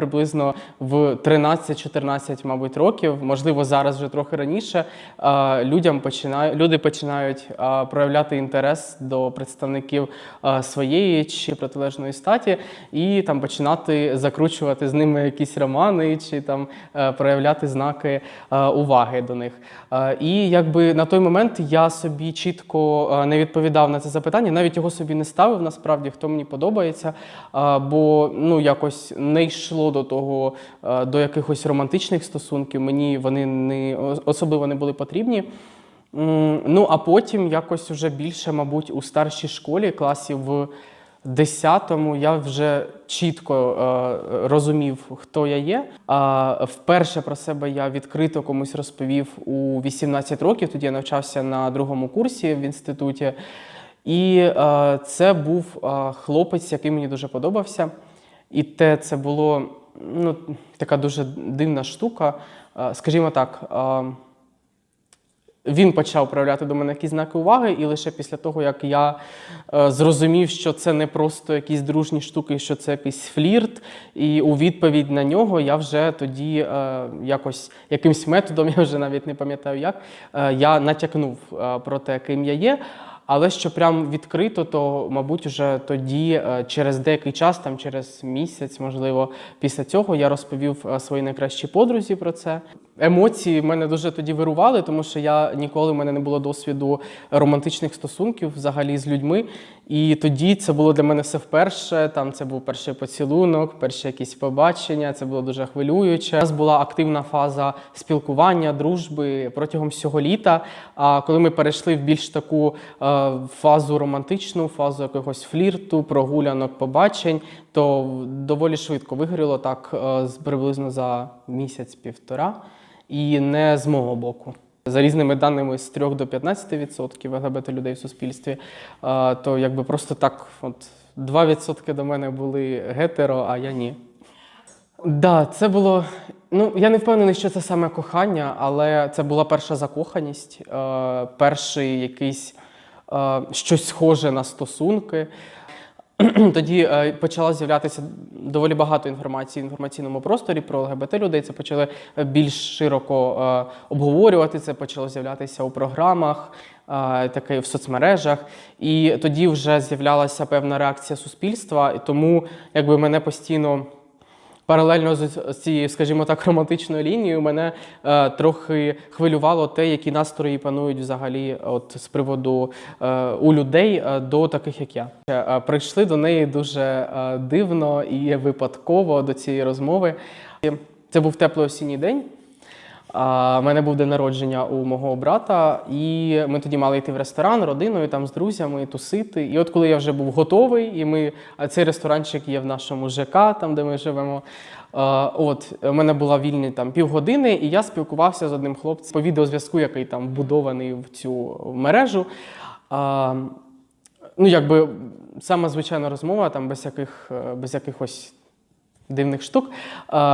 приблизно в 13-14, мабуть, років, можливо, зараз вже трохи раніше, е, людям починає, люди починають е, проявляти інтерес до представників е, своєї чи протилежної статі і там починати закручувати з ними якісь романи чи там проявляти знаки уваги до них. І якби на той момент я собі чітко не відповідав на це запитання, навіть його собі не ставив насправді, хто мені подобається, бо ну якось не йшло до того, е, до якихось романтичних стосунків. Мені вони не особливо не були потрібні. Ну а потім якось вже більше, мабуть, у старшій школі, класі в 10-му, я вже чітко е, розумів, хто я є. А вперше про себе я відкрито комусь розповів у 18 років. Тоді я навчався на другому курсі в інституті. І е, це був е, хлопець, який мені дуже подобався. І те це було ну, така дуже дивна штука. Е, скажімо так. Е, він почав проявляти до мене якісь знаки уваги, і лише після того, як я е, зрозумів, що це не просто якісь дружні штуки, що це якийсь флірт, і у відповідь на нього я вже тоді якось якимсь методом, я вже навіть не пам'ятаю як, я натякнув про те, ким я є. Але що прям відкрито, то мабуть, вже тоді, е, через деякий час, там через місяць, можливо, після цього я розповів е, своїй найкращій подрузі про це. Емоції в мене дуже тоді вирували, тому що я ніколи в мене не було досвіду романтичних стосунків взагалі з людьми. І тоді це було для мене все вперше. Там це був перший поцілунок, перші якісь побачення. Це було дуже хвилююче. У нас була активна фаза спілкування, дружби протягом всього літа. А коли ми перейшли в більш таку е, фазу романтичну, фазу якогось флірту, прогулянок, побачень, то доволі швидко вигоріло так е, приблизно за місяць-півтора, і не з мого боку. За різними даними з 3 до 15% ЛГБТ людей в суспільстві, то якби просто так, от 2% до мене були гетеро, а я ні. Да, це було. Ну, я не впевнений, що це саме кохання, але це була перша закоханість, е, перший якийсь е, щось схоже на стосунки. Тоді е, почало з'являтися доволі багато інформації в інформаційному просторі про ЛГБТ людей. Це почали е, більш широко е, обговорювати. Це почало з'являтися у програмах, таке в соцмережах. І тоді вже з'являлася певна реакція суспільства, і тому якби мене постійно. Паралельно з цією, скажімо так, романтичною лінією мене е, трохи хвилювало те, які настрої панують взагалі от з приводу е, у людей е, до таких, як я. Е, прийшли до неї дуже е, дивно і випадково до цієї розмови. Це був теплий осінній день. У мене був день народження у мого брата, і ми тоді мали йти в ресторан родиною, там з друзями, тусити. І от коли я вже був готовий, і ми а цей ресторанчик є в нашому ЖК, там де ми живемо. От у мене була вільні там півгодини, і я спілкувався з одним хлопцем по відеозв'язку, який там вбудований в цю мережу. Ну, якби сама звичайна розмова, там без яких без якихось дивних штук.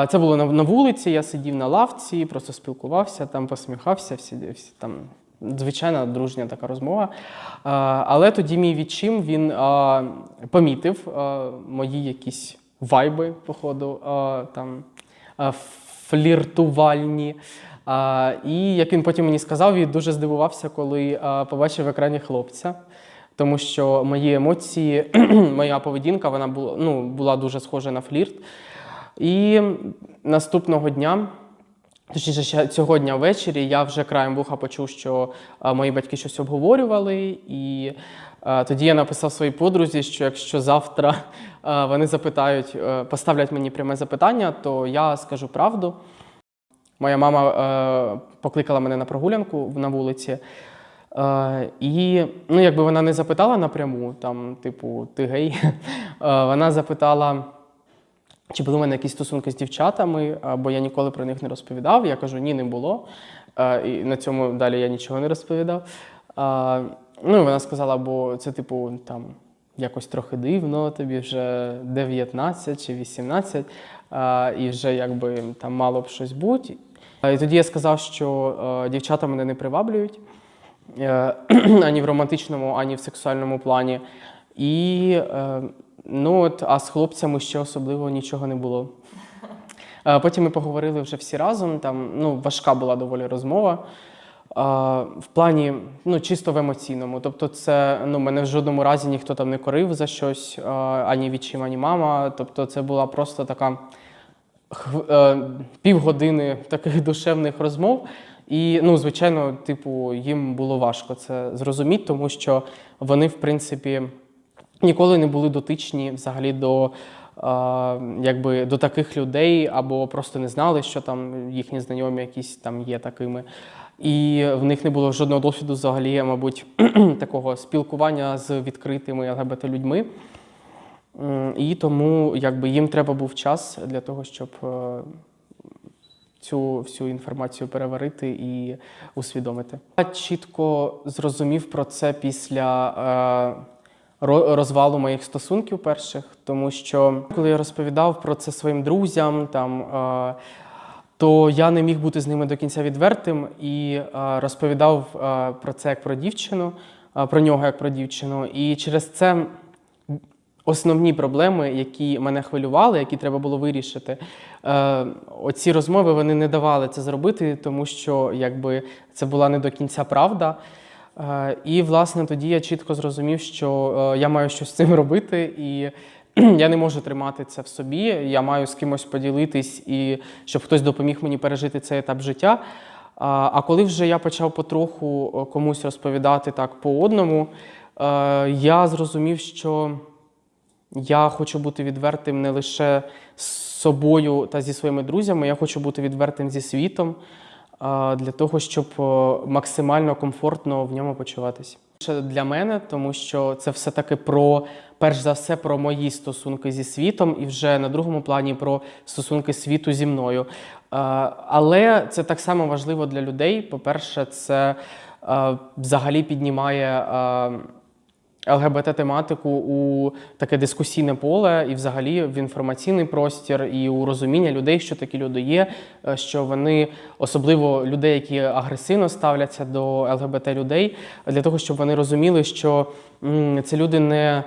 Це було на, вулиці, я сидів на лавці, просто спілкувався, там посміхався, всі, всі там. Звичайна дружня така розмова. Але тоді мій відчим він помітив мої якісь вайби, походу, там фліртувальні. І як він потім мені сказав, він дуже здивувався, коли побачив в екрані хлопця. Тому що мої емоції, моя поведінка вона була, ну, була дуже схожа на флірт. І наступного дня, точніше, цього дня ввечері, я вже краєм вуха почув, що мої батьки щось обговорювали. І тоді я написав своїй подрузі, що якщо завтра вони запитають, е, поставлять мені пряме запитання, то я скажу правду. Моя мама е, покликала мене на прогулянку на вулиці. Е, і ну, якби вона не запитала напряму, там, типу, ти гей, е, вона запитала, чи були в мене якісь стосунки з дівчатами, бо я ніколи про них не розповідав. Я кажу, ні, не було. Е, і на цьому далі я нічого не розповідав. Е, ну, вона сказала, бо це, типу, там. Якось трохи дивно, тобі вже 19 чи 18, е, і вже якби там мало б щось бути. Е, І тоді я сказав, що е, дівчата мене не приваблюють ані в романтичному, ані в сексуальному плані. І е, ну от, а з хлопцями ще особливо нічого не було. Е, Потім ми поговорили вже всі разом. Там ну, важка була доволі розмова. В плані, ну, чисто в емоційному. Тобто, це ну, мене в жодному разі ніхто там не корив за щось, ані відчим, ані мама. Тобто, це була просто така е, півгодини таких душевних розмов. І, ну, звичайно, типу, їм було важко це зрозуміти, тому що вони, в принципі, ніколи не були дотичні взагалі до, е, якби, до таких людей, або просто не знали, що там їхні знайомі якісь там є такими. І в них не було жодного досвіду взагалі, мабуть, такого спілкування з відкритими ЛГБТ-людьми. І тому якби, їм треба був час для того, щоб е, цю всю інформацію переварити і усвідомити. Я чітко зрозумів про це після е, розвалу моїх стосунків перших, тому що коли я розповідав про це своїм друзям, там. Е, то я не міг бути з ними до кінця відвертим і е, розповідав е, про це як про дівчину, е, про нього як про дівчину. І через це основні проблеми, які мене хвилювали, які треба було вирішити, е, оці розмови вони не давали це зробити, тому що якби це була не до кінця правда. Е, І, власне, тоді я чітко зрозумів, що е, я маю щось з цим робити, і я не можу тримати це в собі. Я маю з кимось поділитись, і щоб хтось допоміг мені пережити цей етап життя. А а коли вже я почав потроху е, комусь розповідати так по одному, е, я зрозумів, що я хочу бути відвертим не лише з собою та зі своїми друзями, я хочу бути відвертим зі світом для того, щоб максимально комфортно в ньому почуватися. Для мене, тому що це все-таки про, перш за все, про мої стосунки зі світом, і вже на другому плані про стосунки світу зі мною. Але це так само важливо для людей. По-перше, це взагалі піднімає. ЛГБТ-тематику у таке дискусійне поле і взагалі в інформаційний простір, і у розуміння людей, що такі люди є, е, що вони, особливо людей, які агресивно ставляться до ЛГБТ-людей, для того, щоб вони розуміли, що м, це люди не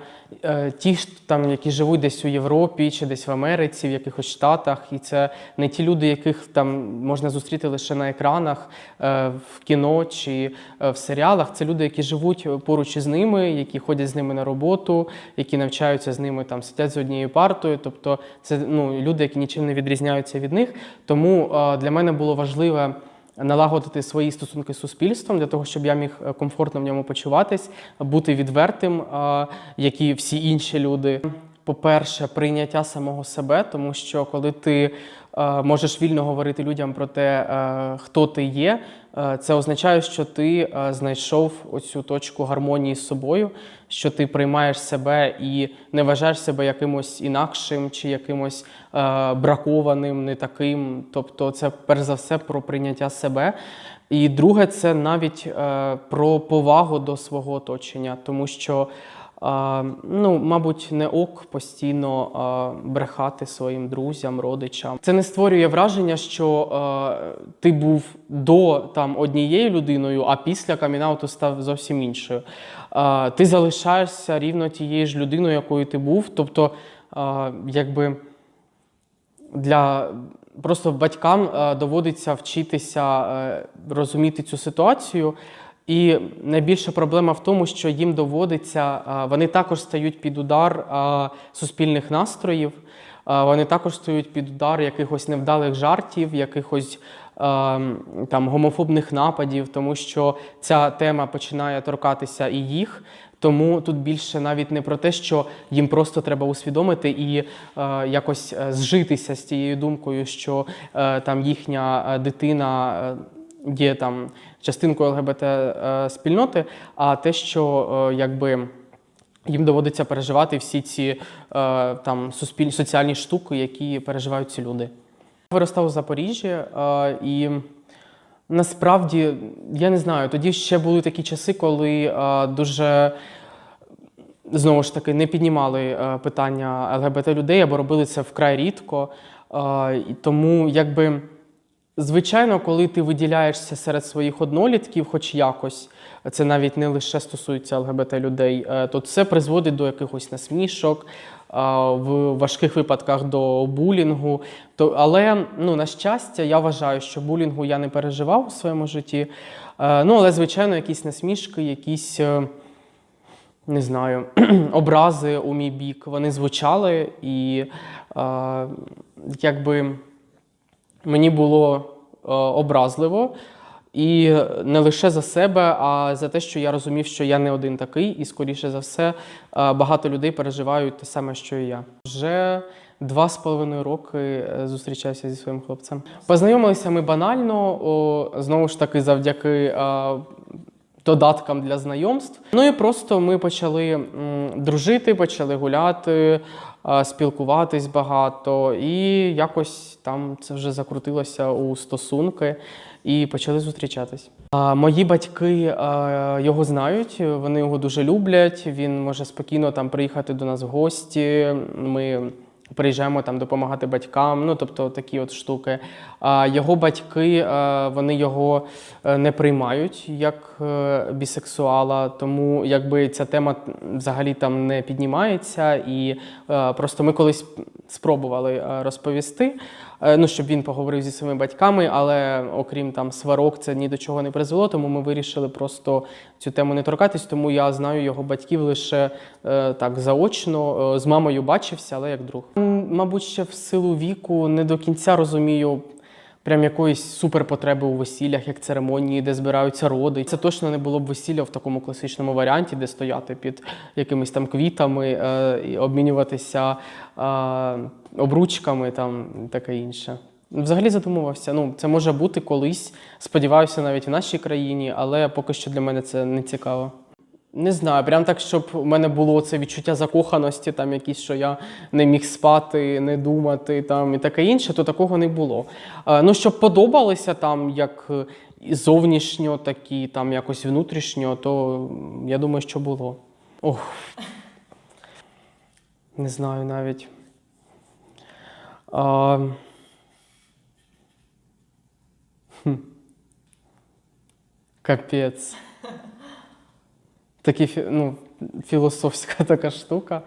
ті, ж там, які живуть десь у Європі чи десь в Америці, в якихось штатах, і це не ті люди, яких там можна зустріти лише на екранах, е, в кіно чи е, в серіалах. Це люди, які живуть поруч із ними, які ходять з ними на роботу, які навчаються з ними, там сидять за однією партою. Тобто, це ну, люди, які нічим не відрізняються від них. Тому е, для мене було важливе налагодити свої стосунки з суспільством для того, щоб я міг е, комфортно в ньому почуватись, бути відвертим, е, як і всі інші люди. По-перше, прийняття самого себе, тому що коли ти можеш вільно говорити людям про те, е, хто ти є, е, це означає, що ти е, знайшов оцю точку гармонії з собою, що ти приймаєш себе і не вважаєш себе якимось інакшим чи якимось е, бракованим, не таким. Тобто, це перш за все про прийняття себе. І друге, це навіть е, про повагу до свого оточення, тому що. Ну, мабуть, не ок постійно брехати своїм друзям, родичам. Це не створює враження, що ти був до там однією людиною, а після камінауту став зовсім іншою. Ти залишаєшся рівно тією ж людиною, якою ти був. Тобто, якби для просто батькам доводиться вчитися розуміти цю ситуацію. І найбільша проблема в тому, що їм доводиться, вони також стають під удар суспільних настроїв, вони також стають під удар якихось невдалих жартів, якихось там гомофобних нападів, тому що ця тема починає торкатися і їх. Тому тут більше навіть не про те, що їм просто треба усвідомити і е, якось е, зжитися з тією думкою, що е, там їхня е, дитина е, є там частинкою ЛГБТ е, спільноти, а те, що е, якби. Їм доводиться переживати всі ці е, там суспільні соціальні штуки, які переживають ці люди. Я виростав у Запоріжжі, і насправді я не знаю, тоді ще були такі часи, коли дуже знову ж таки не піднімали питання ЛГБТ людей або робили це вкрай рідко. Тому якби Звичайно, коли ти виділяєшся серед своїх однолітків, хоч якось, це навіть не лише стосується ЛГБТ людей, е, то це призводить до якихось насмішок, в важких випадках до булінгу. Але ну, на щастя, я вважаю, що булінгу я не переживав у своєму житті. Е, Ну, але, звичайно, якісь насмішки, якісь. е, не знаю, образи у мій бік, вони звучали, і е, якби мені було е, образливо. І не лише за себе, а за те, що я розумів, що я не один такий, і скоріше за все, е, багато людей переживають те саме, що і я. Вже два з половиною роки зустрічався зустрічаюся зі своїм хлопцем. Познайомилися ми банально, о, знову ж таки, завдяки е, додаткам для знайомств. Ну і просто ми почали дружити, почали гуляти, спілкуватись багато, і якось там це вже закрутилося у стосунки і почали зустрічатись. Мої батьки його знають, вони його дуже люблять. Він може спокійно там приїхати до нас в гості. Ми приїжджаємо там допомагати батькам, ну тобто такі от штуки. А його батьки е, вони його е, не приймають як е, бісексуала, тому якби ця тема взагалі там не піднімається. І просто ми колись спробували розповісти. Е, Ну, щоб він поговорив зі своїми батьками, але окрім там сварок, це ні до чого не призвело. Тому ми вирішили просто цю тему не торкатись. Тому я знаю його батьків лише е, так заочно. Е, З мамою бачився, але як друг. Мабуть, ще в силу віку не до кінця розумію. Прям якоїсь суперпотреби у весіллях, як церемонії, де збираються роди. Це точно не було б весілля в такому класичному варіанті, де стояти під якимись там квітами, е, обмінюватися е, обручками там таке інше. Взагалі задумувався. Ну, це може бути колись. Сподіваюся, навіть в нашій країні, але поки що для мене це не цікаво. Не знаю, прям так, щоб у мене було це відчуття закоханості, там якісь, що я не міг спати, не думати там і таке інше, то такого не було. Е, Ну, щоб подобалося там як е, зовнішньо, так і там якось внутрішньо, то я думаю, що було. Ох. Не знаю навіть. А... Капець. Такі ну, філософська така штука.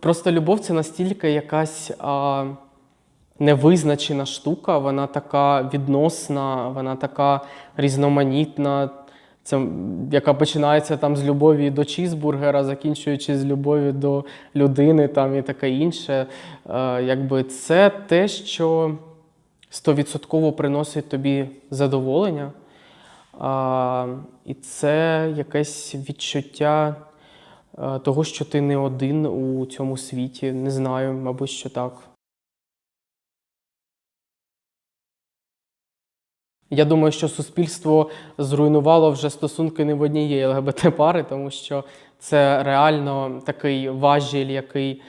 Просто любов це настільки якась а, невизначена штука, вона така відносна, вона така різноманітна. Це, яка починається там з любові до чізбургера, закінчуючи з любові до людини там, і таке інше. Е, якби це те, що стовідсотково приносить тобі задоволення. А, і це якесь відчуття е, того, що ти не один у цьому світі. Не знаю, мабуть, що так. Я думаю, що суспільство зруйнувало вже стосунки не в однієї ЛГБТ-пари, тому що це реально такий важіль, який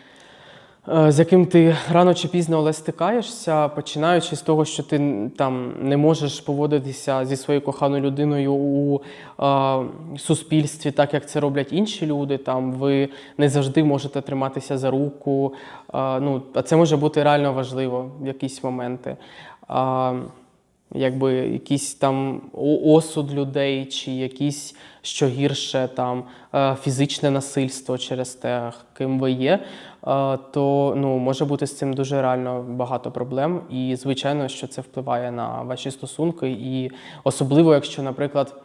з яким ти рано чи пізно але стикаєшся, починаючи з того, що ти там не можеш поводитися зі своєю коханою людиною у е, суспільстві, так як це роблять інші люди. Там ви не завжди можете триматися за руку. Е, ну, а це може бути реально важливо в якісь моменти. А, якби якийсь там осуд людей, чи якісь що гірше там е, фізичне насильство через те, ким ви є, е, то ну, може бути з цим дуже реально багато проблем. І звичайно, що це впливає на ваші стосунки, і особливо, якщо, наприклад.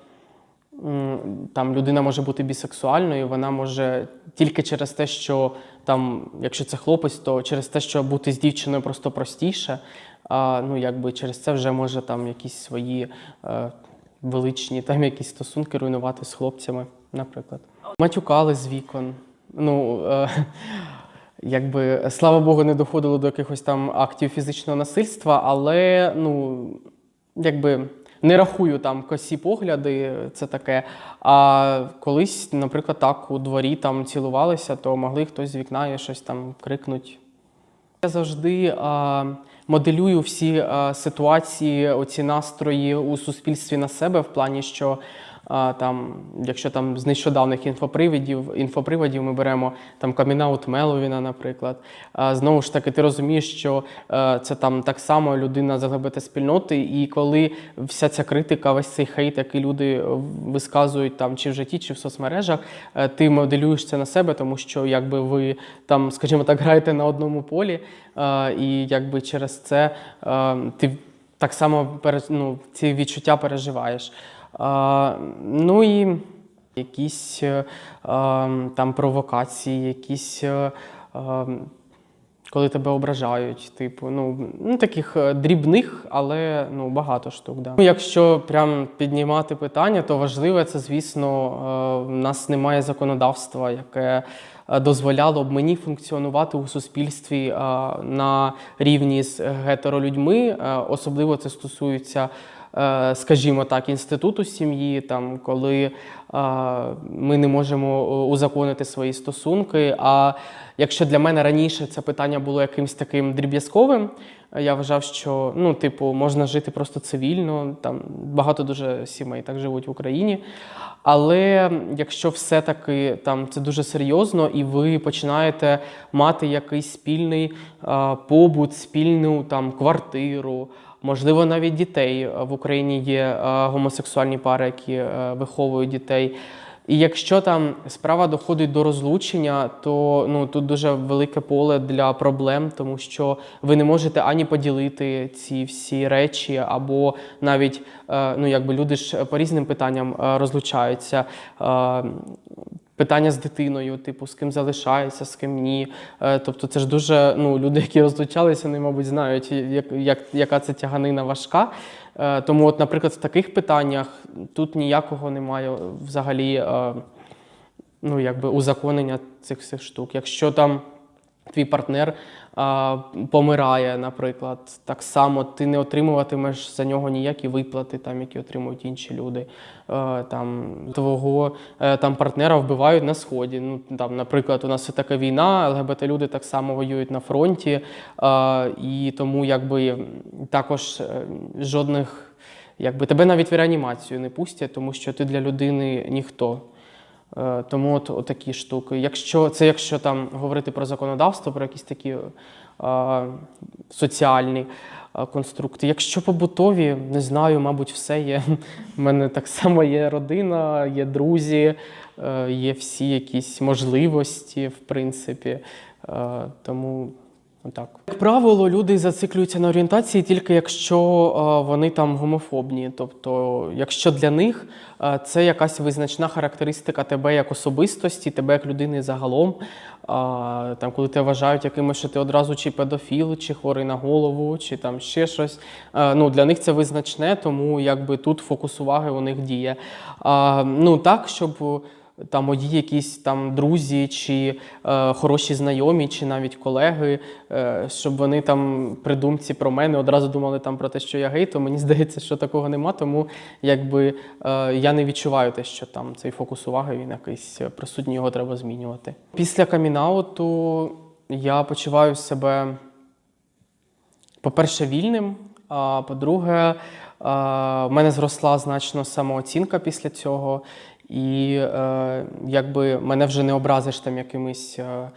Там людина може бути бісексуальною, вона може тільки через те, що там, якщо це хлопець, то через те, що бути з дівчиною просто простіше. А ну якби через це вже може там якісь свої е, величні там якісь стосунки руйнувати з хлопцями, наприклад. Матюкали з вікон. Ну е, якби слава Богу, не доходило до якихось там актів фізичного насильства, але ну якби. Не рахую там косі погляди, це таке. А колись, наприклад, так у дворі там цілувалися, то могли хтось з вікна і щось там крикнуть. Я завжди а, моделюю всі а, ситуації, оці настрої у суспільстві на себе в плані, що А, там, якщо там з нещодавних інфоприводів, інфоприводів ми беремо там камінаут Меловіна, наприклад. А, знову ж таки, ти розумієш, що е, це там так само людина з ЛГБТ спільноти, і коли вся ця критика, весь цей хейт, який люди висказують там чи в житті, чи в соцмережах, е, ти моделюєш це на себе, тому що якби ви там, скажімо так, граєте на одному полі, е, і якби через це е, ти так само ну, ці відчуття переживаєш. Ну і якісь е, там провокації, якісь. е, коли тебе ображають, типу, ну, ну таких е, дрібних, але ну, багато штук. Да. Ну, Якщо прям піднімати питання, то важливе це, звісно, в нас немає законодавства, яке дозволяло б мені функціонувати у суспільстві на рівні з гетеролюдьми. Особливо це стосується скажімо так, інституту сім'ї, там, коли е, ми не можемо е, узаконити свої стосунки. А якщо для мене раніше це питання було якимось таким дріб'язковим, е, я вважав, що ну, типу, можна жити просто цивільно. Там багато дуже сімей так живуть в Україні. Але якщо все-таки там це дуже серйозно, і ви починаєте мати якийсь спільний е, побут, спільну там квартиру, можливо, навіть дітей в Україні є е, гомосексуальні пари, які е, виховують дітей. І якщо там справа доходить до розлучення, то ну тут дуже велике поле для проблем, тому що ви не можете ані поділити ці всі речі, або навіть е, ну якби люди ж по різним питанням е, розлучаються. Питання з дитиною, типу, з ким залишається, з ким ні. Е, Тобто, це ж дуже ну, люди, які розлучалися, вони, мабуть, знають, як, як, яка це тяганина важка. Е, Тому, от, наприклад, в таких питаннях тут ніякого немає взагалі е, ну, якби узаконення цих всіх штук. Якщо там твій партнер а, помирає, наприклад, так само ти не отримуватимеш за нього ніякі виплати, там, які отримують інші люди. Е, там, твого е, там, партнера вбивають на сході. Ну, там, наприклад, у нас така війна, ЛГБТ-люди так само воюють на фронті, е, і тому якби також жодних. Якби тебе навіть в реанімацію не пустять, тому що ти для людини ніхто. Е, Тому от, от такі штуки. Якщо це якщо там говорити про законодавство, про якісь такі е, соціальні е, конструкти. Якщо побутові, не знаю, мабуть, все є. У мене так само є родина, є друзі, е, є всі якісь можливості, в принципі. Е, Тому. Так. Як правило, люди зациклюються на орієнтації тільки якщо е, вони там гомофобні. Тобто, якщо для них е, це якась визначна характеристика тебе як особистості, тебе як людини загалом. е, там, коли тебе вважають якимось, що ти одразу чи педофіл, чи хворий на голову, чи там ще щось. ну, для них це визначне, тому якби тут фокус уваги у них діє. Ну так, щоб там мої якісь там друзі, чи е, хороші знайомі, чи навіть колеги, е, щоб вони там при думці про мене одразу думали там про те, що я гей, то мені здається, що такого нема. Тому якби е, я не відчуваю те, що там цей фокус уваги він якийсь е, присутній, його треба змінювати. Після камінауту я почуваю себе по-перше, вільним. А по-друге, в мене зросла значно самооцінка після цього, і е, якби мене вже не образиш там якимись. е,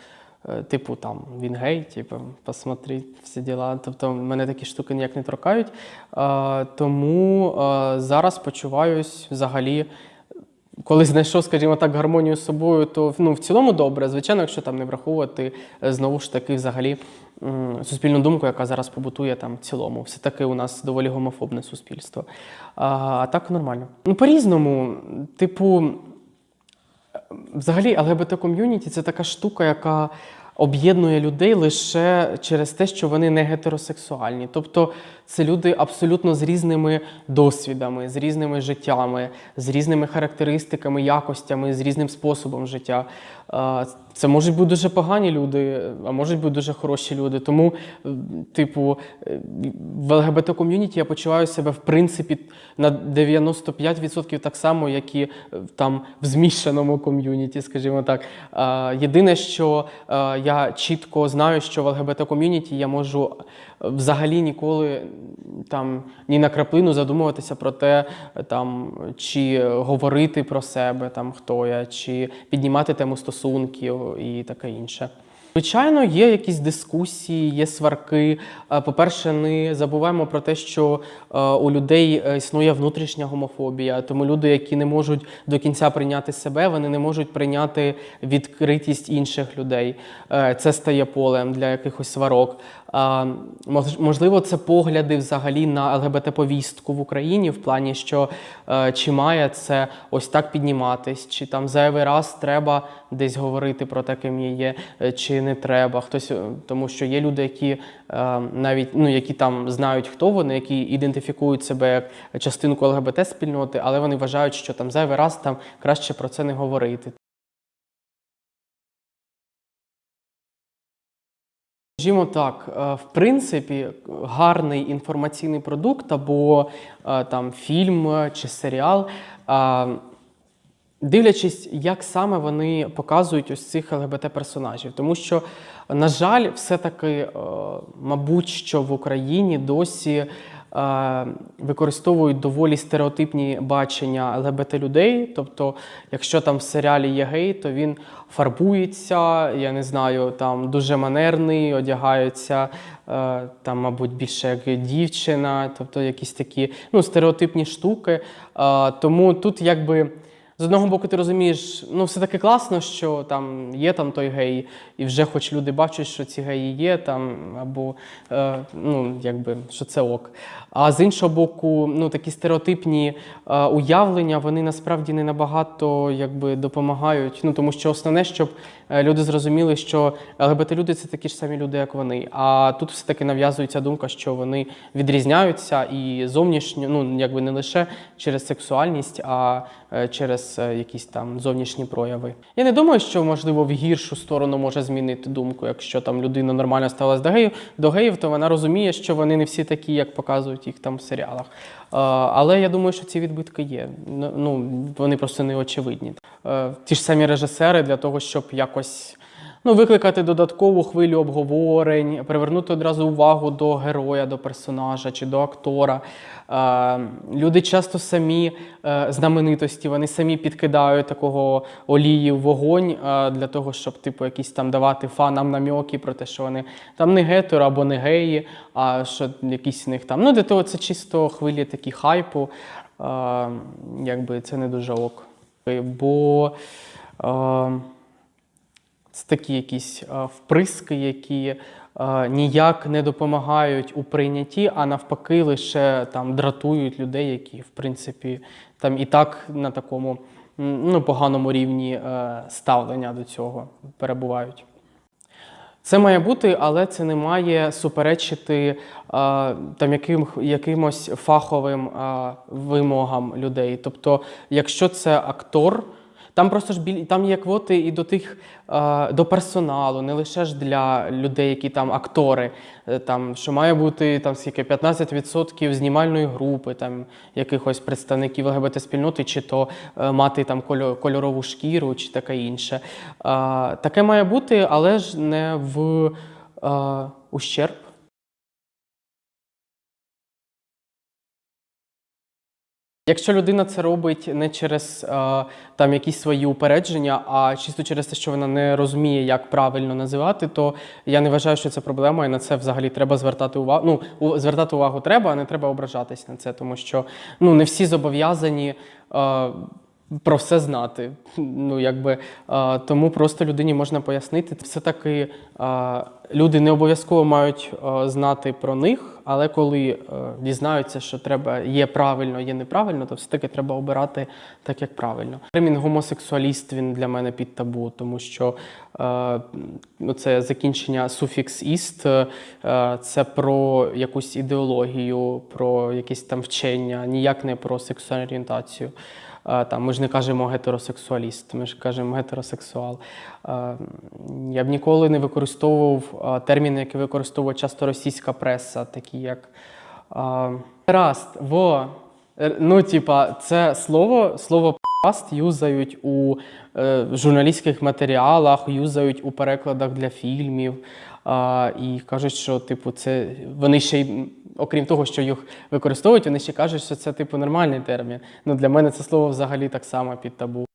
е, Типу там він гей, типу, посмотри всі діла. Тобто мене такі штуки ніяк не торкають. А, тому а, зараз почуваюсь взагалі коли знайшов, скажімо так, гармонію з собою, то ну, в цілому добре. Звичайно, якщо там не враховувати е, знову ж таки взагалі суспільну думку, яка зараз побутує там в цілому. Все-таки у нас доволі гомофобне суспільство. А, так нормально. Ну, по-різному, типу, взагалі ЛГБТ-ком'юніті це така штука, яка об'єднує людей лише через те, що вони не гетеросексуальні. Тобто це люди абсолютно з різними досвідами, з різними життями, з різними характеристиками, якостями, з різним способом життя. Е, Це можуть бути дуже погані люди, а можуть бути дуже хороші люди. Тому, е, типу, е, в ЛГБТ-ком'юніті я почуваю себе в принципі на 95% так само, як і там в змішаному ком'юніті, скажімо так. Єдине, що я чітко знаю, що в ЛГБТ-ком'юніті я можу взагалі ніколи там ні на краплину задумуватися про те, там чи говорити про себе, там хто я, чи піднімати тему стосунків і таке інше. Звичайно, є якісь дискусії, є сварки. Е, По-перше, не забуваємо про те, що е, у людей е, існує внутрішня гомофобія. Тому люди, які не можуть до кінця прийняти себе, вони не можуть прийняти відкритість інших людей. Це стає полем для якихось сварок. Можливо, це погляди взагалі на ЛГБТ-повістку в Україні, в плані, що е, чи має це ось так підніматись, чи там зайвий раз треба десь говорити про те, ким є, е, чи не треба. Хтось, е, тому що є люди, які навіть ну, які там знають, хто вони, які ідентифікують себе як частинку ЛГБТ-спільноти, але вони вважають, що там зайвий раз там краще про це не говорити. Скажімо так, е, в принципі, гарний інформаційний продукт або е, там фільм чи серіал, дивлячись, як саме вони показують ось цих ЛГБТ-персонажів. Тому що, на жаль, все-таки, е, мабуть, що в Україні досі використовують доволі стереотипні бачення ЛГБТ-людей. Тобто, якщо там в серіалі є гей, то він фарбується, я не знаю, там дуже манерний, одягається е, там, мабуть, більше як дівчина, тобто якісь такі ну, стереотипні штуки. Е, тому тут якби. З одного боку, ти розумієш, ну все таки класно, що там є там той гей, і вже хоч люди бачать, що ці геї є, там, або е, ну, якби, що це ок. А з іншого боку, ну такі стереотипні е, уявлення, вони насправді не набагато якби, допомагають. Ну, тому що основне, щоб люди зрозуміли, що ЛГБТ-люди це такі ж самі люди, як вони. А тут все-таки нав'язується думка, що вони відрізняються і зовнішньо, ну якби не лише через сексуальність, а е, через е, якісь там зовнішні прояви. Я не думаю, що можливо в гіршу сторону може змінити думку. Якщо там людина нормально ставилась до геїв, до геїв, то вона розуміє, що вони не всі такі, як показують їх там в серіалах. Але я думаю, що ці відбитки є. Ну, Ну вони просто не очевидні. Е, Ті ж самі режисери для того, щоб якось. Ну, викликати додаткову хвилю обговорень, привернути одразу увагу до героя, до персонажа чи до актора. Е, люди часто самі е, знаменитості, вони самі підкидають такого олії в вогонь е, для того, щоб типу якісь там давати фанам намьоки про те, що вони там не гетеро або не геї, а що якісь з них там. Ну, для того це чисто хвилі такі хайпу. Е, якби це не дуже ок. Бо. Е, це такі якісь е, вприски, які е, ніяк не допомагають у прийнятті, а навпаки, лише там дратують людей, які, в принципі, там і так на такому ну, поганому рівні е, ставлення до цього перебувають. Це має бути, але це не має суперечити е, там яким, якимось фаховим е, вимогам людей. Тобто, якщо це актор, там просто ж біль, там є квоти і до тих е, до персоналу, не лише ж для людей, які там актори, е, там що має бути там скільки 15% знімальної групи, там якихось представників ЛГБТ-спільноти, чи то е, мати там кольорову шкіру, чи таке інше. Таке має бути, але ж не в ущерб. Якщо людина це робить не через е, там якісь свої упередження, а чисто через те, що вона не розуміє, як правильно називати, то я не вважаю, що це проблема, і на це взагалі треба звертати увагу. Ну, у- звертати увагу треба, а не треба ображатись на це, тому що ну, не всі зобов'язані. Е, про все знати. Ну, якби, тому просто людині можна пояснити. Все-таки люди не обов'язково мають знати про них, але коли е, дізнаються, що треба є правильно, є неправильно, то все-таки треба обирати так, як правильно. Термін гомосексуаліст він для мене під табу, тому що е, ну, це закінчення суфікс іст, е, це про якусь ідеологію, про якісь там вчення, ніяк не про сексуальну орієнтацію. Там, ми ж не кажемо гетеросексуаліст, ми ж кажемо гетеросексуал. Я б ніколи не використовував терміни, які використовує часто російська преса, такі як раст, во. Е, Ну, типа, це слово, слово Паст юзають у е, журналістських матеріалах, юзають у перекладах для фільмів. А, і кажуть, що типу, це вони ще й, окрім того, що їх використовують, вони ще кажуть, що це типу нормальний термін. Ну для мене це слово взагалі так само під табу.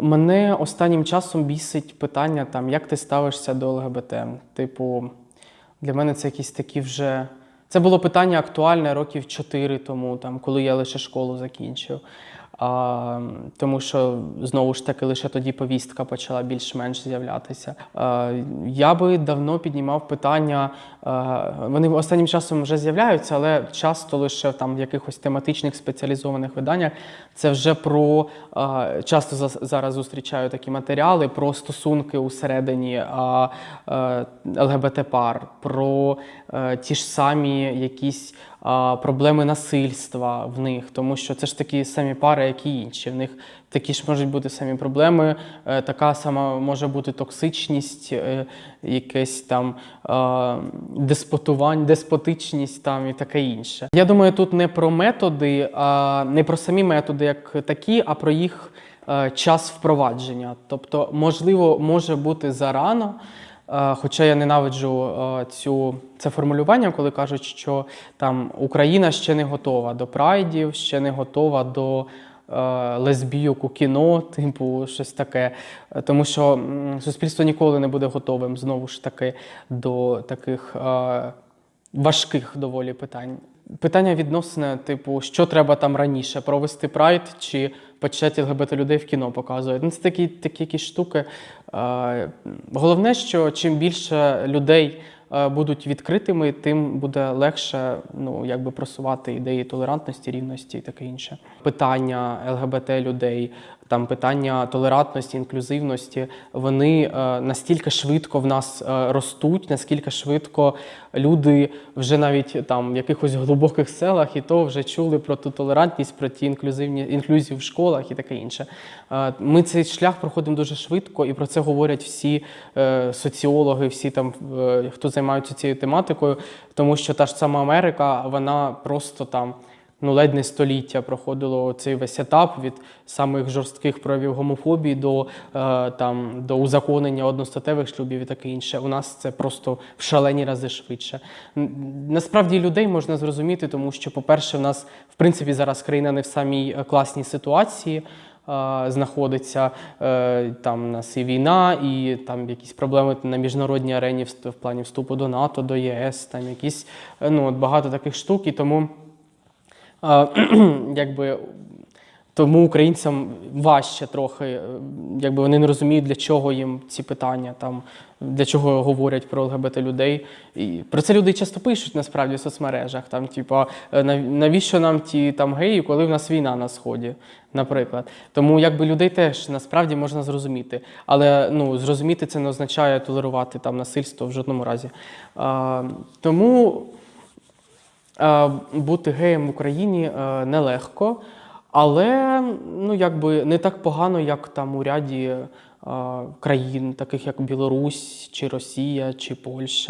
Мене останнім часом бісить питання, там, як ти ставишся до ЛГБТ. Типу, для мене це якісь такі вже. Це було питання актуальне років 4 тому, там, коли я лише школу закінчив. А, тому що знову ж таки лише тоді повістка почала більш-менш з'являтися. Я би давно піднімав питання. А, вони останнім часом вже з'являються, але часто лише там в якихось тематичних спеціалізованих виданнях. Це вже про а, часто за- зараз зустрічаю такі матеріали про стосунки усередині а, ЛГБТ-пар, про ті ж самі якісь а, проблеми насильства в них, тому що це ж такі самі пари, як і інші. В них такі ж можуть бути самі проблеми, е, така сама може бути токсичність, е, якесь там е, деспотувань, деспотичність там і таке інше. Я думаю, тут не про методи, а не про самі методи як такі, а про їх е, час впровадження. Тобто, можливо, може бути зарано. Е, Хоча я ненавиджу е, цю це формулювання, коли кажуть, що там Україна ще не готова до прайдів, ще не готова до е, лесбійок у кіно, типу щось таке. Тому що суспільство ніколи не буде готовим знову ж таки до таких важких доволі питань. Питання відносне, типу, що треба там раніше провести прайд чи почати ЛГБТ людей в кіно показують. Ну, це такі, такі якісь штуки. Головне, що чим більше людей е, будуть відкритими, тим буде легше ну, якби просувати ідеї толерантності, рівності і таке інше. Питання ЛГБТ людей, там питання толерантності, інклюзивності, вони е, настільки швидко в нас е, ростуть, наскільки швидко люди вже навіть там в якихось глибоких селах і то вже чули про ту толерантність, про ті інклюзивні інклюзію в школах і таке інше. Е, Ми цей шлях проходимо дуже швидко, і про це говорять всі соціологи, всі там, хто займаються цією тематикою, тому що та ж сама Америка, вона просто там ну, ледь не століття проходило цей весь етап від самих жорстких проявів гомофобії до, е, там, до узаконення одностатевих шлюбів і таке інше. У нас це просто в шалені рази швидше. Насправді людей можна зрозуміти, тому що, по-перше, в нас в принципі зараз країна не в самій е, класній ситуації. е, Знаходиться е, там у нас і війна, і там якісь проблеми на міжнародній арені в, плані вступу до НАТО, до ЄС, там якісь ну, от багато таких штук, і тому якби, тому українцям важче трохи, е, якби вони не розуміють, для чого їм ці питання, там, для чого говорять про ЛГБТ людей. І про це люди часто пишуть насправді в соцмережах. Там, типу, е, навіщо нам ті там геї, коли в нас війна на сході, наприклад. Тому якби людей теж насправді можна зрозуміти. Але ну, зрозуміти це не означає толерувати там насильство в жодному разі. А, тому. Е, Бути геєм в Україні е, нелегко, але ну, якби не так погано, як там у ряді е, країн, таких як Білорусь, чи Росія, чи Польща.